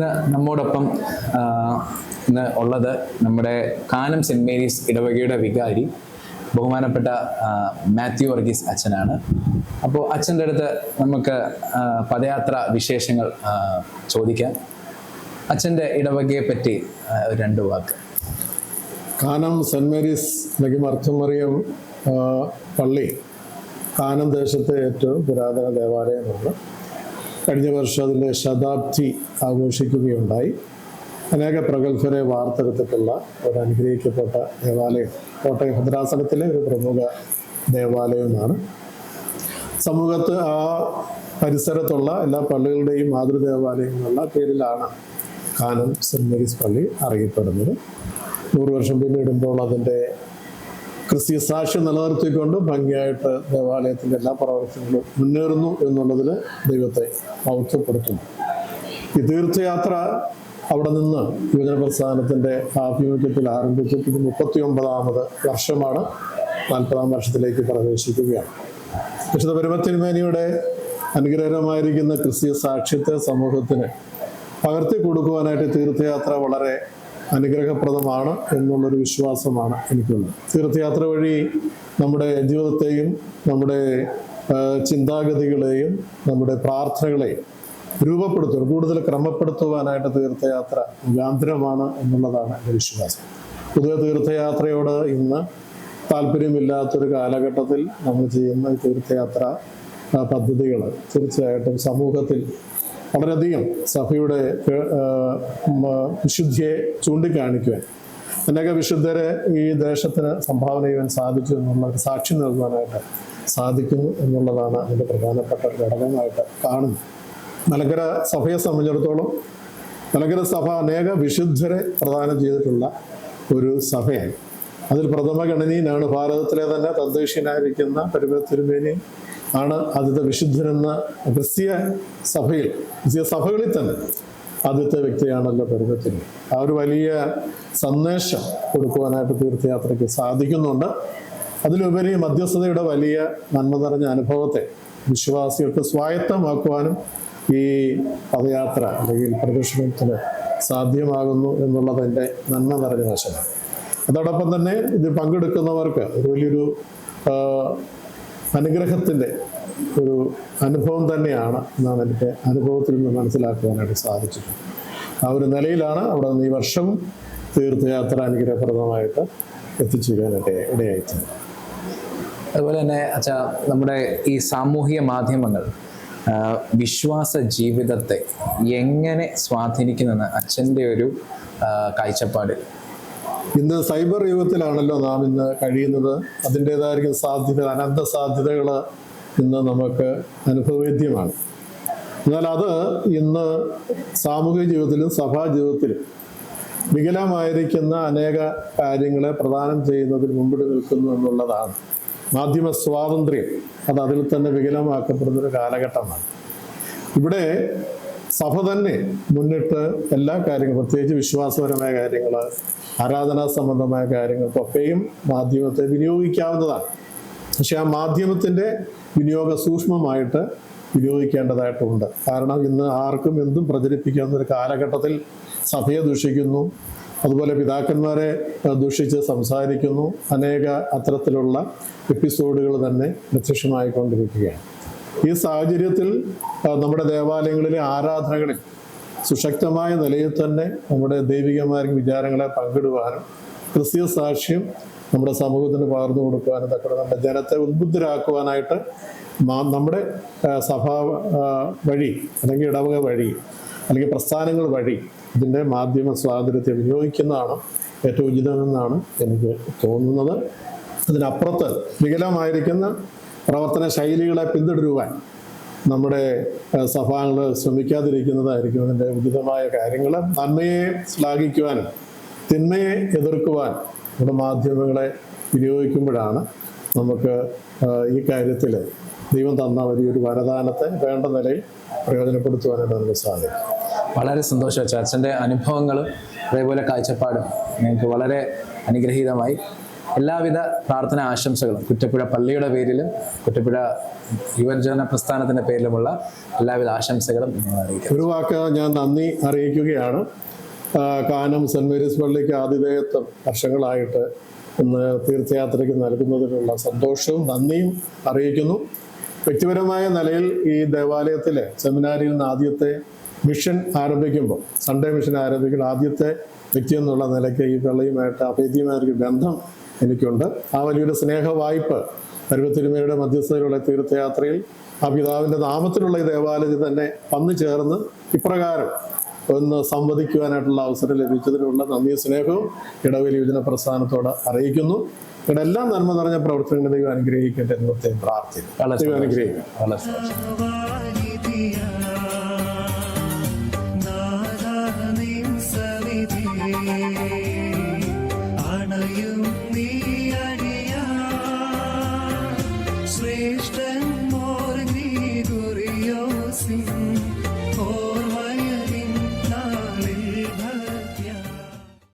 ഇന്ന് നമ്മോടൊപ്പം ഇന്ന് ഉള്ളത് നമ്മുടെ കാനം സെന്റ് മേരീസ് ഇടവകയുടെ വികാരി ബഹുമാനപ്പെട്ട മാത്യു വർഗീസ് അച്ഛനാണ്. അപ്പോൾ അച്ഛന്റെ അടുത്ത് നമുക്ക് പദയാത്ര വിശേഷങ്ങൾ ചോദിക്കാം. അച്ഛന്റെ ഇടവകയെ പറ്റി രണ്ട് വാക്ക്. കാനം സെന്റ് മേരീസ് ആ, പള്ളി കാനം ദേശത്തെ ഏറ്റവും പുരാതന ദേവാലയമാണ്. കഴിഞ്ഞ വർഷം അതിന്റെ ശതാബ്ദി ആഘോഷിക്കുകയുണ്ടായി. അനേക പ്രഗത്ഭരെ വാർത്തെടുത്തിട്ടുള്ള ഒരു അനുഗ്രഹിക്കപ്പെട്ട ദേവാലയം. കോട്ടയം ഭദ്രാസനത്തിലെ ഒരു പ്രമുഖ ദേവാലയമാണ്. സമൂഹത്ത് ആ പരിസരത്തുള്ള എല്ലാ പള്ളികളുടെയും മാതൃദേവാലയങ്ങളുള്ള പേരിലാണ് കാനം സെന്റ് മേരീസ് പള്ളി അറിയപ്പെടുന്നത്. നൂറ് വർഷം പിന്നിടുമ്പോൾ അതിന്റെ ക്രിസ്തീയ സാക്ഷ്യം നിലനിർത്തിക്കൊണ്ട് ഭംഗിയായിട്ട് ദേവാലയത്തിന്റെ എല്ലാ പ്രവർത്തനങ്ങളും മുന്നേറുന്നു എന്നുള്ളതിൽ ദൈവത്തെ ഔത്വപ്പെടുത്തുന്നു ഈ തീർത്ഥയാത്ര അവിടെ നിന്ന് യുവജന പ്രസ്ഥാനത്തിന്റെ ആഭിമുഖ്യത്തിൽ ആരംഭിച്ചിട്ട് മുപ്പത്തി ഒമ്പതാമത് വർഷമാണ്. നാൽപ്പതാം വർഷത്തിലേക്ക് പ്രവേശിക്കുകയാണ്. വിശുദ്ധ പരമത്തിന്മേനിയുടെ അനുഗ്രഹമായിരിക്കുന്ന ക്രിസ്തീയ സാക്ഷ്യത്തെ സമൂഹത്തിന് പകർത്തി കൊടുക്കുവാനായിട്ട് തീർത്ഥയാത്ര വളരെ അനുഗ്രഹപ്രദമാണ് എന്നുള്ളൊരു വിശ്വാസമാണ് എനിക്കുള്ളത്. തീർത്ഥയാത്ര വഴി നമ്മുടെ ജീവിതത്തെയും നമ്മുടെ ചിന്താഗതികളെയും നമ്മുടെ പ്രാർത്ഥനകളെയും രൂപപ്പെടുത്തുക കൂടുതൽ ക്രമപ്പെടുത്തുവാനായിട്ട് തീർത്ഥയാത്ര മുഖാന്തരമാണ് എന്നുള്ളതാണ് എന്റെ വിശ്വാസം. പൊതുവെ തീർത്ഥയാത്രയോട് ഇന്ന് താല്പര്യമില്ലാത്തൊരു കാലഘട്ടത്തിൽ നമ്മൾ ചെയ്യുന്ന തീർത്ഥയാത്ര പദ്ധതികൾ തീർച്ചയായിട്ടും സമൂഹത്തിൽ വളരെയധികം സഭയുടെ വിശുദ്ധിയെ ചൂണ്ടിക്കാണിക്കുവാൻ. അനേക വിശുദ്ധരെ ഈ ദേശത്തിന് സംഭാവന ചെയ്യാൻ സാധിച്ചു എന്നുള്ള സാക്ഷി നൽകുവാനായിട്ട് സാധിക്കുന്നു എന്നുള്ളതാണ് അതിന്റെ പ്രധാനപ്പെട്ട ഒരു ഘടകമായിട്ട് കാണുന്നത്. മലങ്കര സഭയെ സംബന്ധിച്ചിടത്തോളം മലങ്കര സഭ അനേക വിശുദ്ധരെ പ്രദാനം ചെയ്തിട്ടുള്ള ഒരു സഭയാണ്. അതിൽ പ്രഥമ ഗണനീയനാണ് ഭാരതത്തിലെ തന്നെ തദ്ദേശീയനായിരിക്കുന്ന പരിമത്തിരുമേനി ആണ് ആദ്യത്തെ വിശുദ്ധനെന്ന ക്രിസ്തീയ സഭയിൽ ക്രിസ്തീയ സഭകളിൽ തന്നെ ആദ്യത്തെ വ്യക്തിയാണല്ലോ പരിമത്തിന് ആ ഒരു വലിയ സന്ദേശം കൊടുക്കുവാനായിട്ട് തീർത്ഥയാത്രയ്ക്ക് സാധിക്കുന്നുണ്ട്. അതിലുപരി മധ്യസ്ഥതയുടെ വലിയ നന്മ നിറഞ്ഞ അനുഭവത്തെ വിശ്വാസികൾക്ക് സ്വായത്തമാക്കുവാനും ഈ പദയാത്ര അല്ലെങ്കിൽ പ്രദർശനത്തിന് സാധ്യമാകുന്നു എന്നുള്ളത് എന്റെ നന്മ നിറഞ്ഞ വശമാണ് അതോടൊപ്പം തന്നെ ഇതിൽ പങ്കെടുക്കുന്നവർക്ക് ഒരു വലിയൊരു അനുഗ്രഹത്തിന്റെ ഒരു അനുഭവം തന്നെയാണ് എന്നാണ് എനിക്ക് അനുഭവത്തിൽ നിന്ന് മനസ്സിലാക്കുവാനായിട്ട് സാധിച്ചിട്ടുണ്ട് ആ ഒരു നിലയിലാണ് അവിടെ നിന്ന് ഈ വർഷം തീർത്ഥയാത്ര അനുഗ്രഹപ്രദമായിട്ട് എത്തിച്ചേരാനായിട്ട് ഇടയായിത്തീരുന്നത് അതുപോലെ തന്നെ അച്ഛാ നമ്മുടെ ഈ സാമൂഹിക മാധ്യമങ്ങൾ വിശ്വാസ ജീവിതത്തെ എങ്ങനെ സ്വാധീനിക്കുന്നെന്ന് അച്ഛന്റെ ഒരു ആ, കാഴ്ചപ്പാട് ഇന്ന് സൈബർ യുഗത്തിലാണല്ലോ നാം ഇന്ന് കഴിയുന്നത്. അതിന്റെതായിരിക്കും സാധ്യത അനന്ത സാധ്യതകൾ ഇന്ന് നമുക്ക് അനുഭവവേദ്യമാണ് എന്നാൽ അത് ഇന്ന് സാമൂഹിക ജീവിതത്തിലും സഭാ ജീവിതത്തിലും വികലമായിരിക്കുന്ന അനേക കാര്യങ്ങളെ പ്രദാനം ചെയ്യുന്നതിൽ മുമ്പിട്ട് നിൽക്കുന്നു എന്നുള്ളതാണ്. മാധ്യമ സ്വാതന്ത്ര്യം അത് അതിൽ തന്നെ വികലമാക്കപ്പെടുന്ന ഒരു കാലഘട്ടമാണ്. ഇവിടെ സഭ തന്നെ മുന്നിട്ട് എല്ലാ കാര്യങ്ങളും പ്രത്യേകിച്ച് വിശ്വാസപരമായ കാര്യങ്ങൾ ആരാധനാ സംബന്ധമായ കാര്യങ്ങൾക്കൊക്കെയും മാധ്യമത്തെ വിനിയോഗിക്കാവുന്നതാണ്. പക്ഷെ ആ മാധ്യമത്തിന്റെ വിനിയോഗ സൂക്ഷ്മമായിട്ട് വിനിയോഗിക്കേണ്ടതായിട്ടുണ്ട്. കാരണം ഇന്ന് ആർക്കും എന്തും പ്രചരിപ്പിക്കാവുന്ന ഒരു കാലഘട്ടത്തിൽ സഭയെ ദൂഷിക്കുന്നു. അതുപോലെ പിതാക്കന്മാരെ ദൂഷിച്ച് സംസാരിക്കുന്നു. അനേക അത്തരത്തിലുള്ള എപ്പിസോഡുകൾ തന്നെ പ്രത്യക്ഷമായിക്കൊണ്ടിരിക്കുകയാണ്. ഈ സാഹചര്യത്തിൽ നമ്മുടെ ദേവാലയങ്ങളിലെ ആരാധനകളിൽ സുശക്തമായ നിലയിൽ തന്നെ നമ്മുടെ ദൈവികമായ വിചാരങ്ങളെ പങ്കിടുവാനും ക്രിസ്തീയ സാക്ഷ്യം നമ്മുടെ സമൂഹത്തിന് പകർന്നു കൊടുക്കുവാനും തക്ക നമ്മുടെ ജനത്തെ ഉദ്ബുദ്ധരാക്കുവാനായിട്ട് നമ്മുടെ സഭ വഴി അല്ലെങ്കിൽ ഇടവക വഴി അല്ലെങ്കിൽ പ്രസ്ഥാനങ്ങൾ വഴി ഇതിന്റെ മാധ്യമ സ്വാതന്ത്ര്യത്തെ വിനിയോഗിക്കുന്നതാണ് ഏറ്റവും ഉചിതമെന്നാണ് എനിക്ക് തോന്നുന്നത്. അതിനപ്പുറത്ത് വികലമായിരിക്കുന്ന പ്രവർത്തന ശൈലികളെ പിന്തുടരുവാൻ നമ്മുടെ സഭാങ്ങൾ ശ്രമിക്കാതിരിക്കുന്നതായിരിക്കും അതിന്റെ ഉചിതമായ കാര്യങ്ങൾ. നന്മയെ ശ്ലാഘിക്കുവാനും തിന്മയെ എതിർക്കുവാൻ നമ്മുടെ മാധ്യമങ്ങളെ വിനിയോഗിക്കുമ്പോഴാണ് നമുക്ക് ഈ കാര്യത്തിൽ ദൈവം തന്ന വലിയൊരു വരദാനത്തെ വേണ്ട നിലയിൽ പ്രയോജനപ്പെടുത്തുവാനായിട്ട് നമുക്ക് സാധിക്കും. വളരെ സന്തോഷം അച്ഛാ. അച്ഛന്റെ അനുഭവങ്ങളും അതേപോലെ കാഴ്ചപ്പാടും ഞങ്ങൾക്ക് വളരെ അനുഗ്രഹീതമായി. എല്ലാവിധ പ്രാർത്ഥന ആശംസകളും. കുറ്റപ്പുഴ പള്ളിയുടെ പേരിലും കുറ്റപ്പുഴ യുവജന പ്രസ്ഥാനത്തിന്റെ പേരിലുമുള്ള എല്ലാവിധ ആശംസകളും ഒരു വാക്ക് ഞാൻ നന്ദി അറിയിക്കുകയാണ്. കാനം സെന്റ് മേരീസ് പള്ളിക്ക് ആതിഥേയത്വം വർഷങ്ങളായിട്ട് ഇന്ന് തീർത്ഥയാത്രയ്ക്ക് നൽകുന്നതിനുള്ള സന്തോഷവും നന്ദിയും അറിയിക്കുന്നു. വ്യക്തിപരമായ നിലയിൽ ഈ ദേവാലയത്തിലെ സെമിനാരിയിൽ നിന്ന് ആദ്യത്തെ മിഷൻ ആരംഭിക്കുമ്പോൾ സൺഡേ മിഷൻ ആരംഭിക്കുമ്പോൾ ആദ്യത്തെ വ്യക്തി എന്നുള്ള നിലയ്ക്ക് ഈ പള്ളിയുമായിട്ട് അഭേദ്യമായൊരു ബന്ധം എനിക്കുണ്ട്. ആ വലിയൊരു സ്നേഹ വായ്പ പരുവത്തിരുമയുടെ മധ്യസ്ഥതയിലുള്ള തീർത്ഥയാത്രയിൽ ആ പിതാവിന്റെ നാമത്തിലുള്ള ഈ ദേവാലയത്തിൽ തന്നെ വന്നു ചേർന്ന് ഇപ്രകാരം ഒന്ന് സംവദിക്കുവാനായിട്ടുള്ള അവസരം ലഭിച്ചതിനുള്ള നന്ദി സ്നേഹവും ഇടവലി യുജന പ്രസ്ഥാനത്തോട് അറിയിക്കുന്നു. ഇവിടെ എല്ലാം നന്മ നിറഞ്ഞ പ്രവർത്തനങ്ങളിലേക്ക് ദൈവം അനുഗ്രഹിക്കട്ടെ എന്ന് പ്രത്യേകം ദൈവം അനുഗ്രഹിക്കും